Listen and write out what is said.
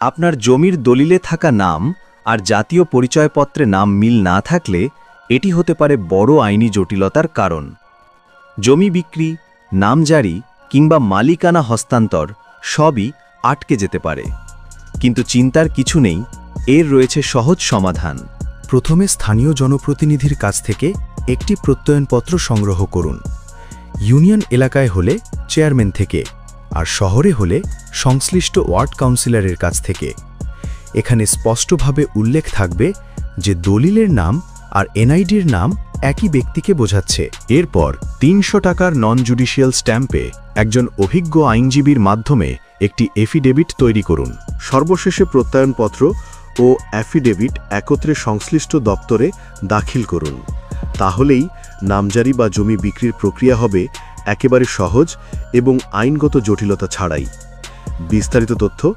আপনার জমির দলিলে থাকা নাম আর জাতীয় পরিচয়পত্রে নাম মিল না থাকলে এটি হতে পারে বড় আইনি জটিলতার কারণ। জমি বিক্রি, নামজারি কিংবা মালিকানা হস্তান্তর সবই আটকে যেতে পারে। কিন্তু চিন্তার কিছু নেই, এর রয়েছে সহজ সমাধান। প্রথমে স্থানীয় জনপ্রতিনিধির কাছ থেকে একটি প্রত্যয়নপত্র সংগ্রহ করুন। ইউনিয়ন এলাকায় হলে চেয়ারম্যান থেকে আর শহরে হলে সংশ্লিষ্ট ওয়ার্ড কাউন্সিলরের কাছ থেকে। এখানে স্পষ্টভাবে উল্লেখ থাকবে যে দলিলের নাম আর এনআইডির নাম একই ব্যক্তিকে বোঝাচ্ছে। এরপর তিনশো টাকার নন জুডিশিয়াল স্ট্যাম্পে একজন অভিজ্ঞ আইনজীবীর মাধ্যমে একটি এফিডেভিট তৈরি করুন। সর্বশেষে প্রত্যয়নপত্র ও অ্যাফিডেভিট একত্রে সংশ্লিষ্ট দপ্তরে দাখিল করুন। তাহলেই নামজারি বা জমি বিক্রির প্রক্রিয়া হবে একেবারে সহজ এবং আইনগত জটিলতা ছাড়াই। বিস্তারিত তথ্য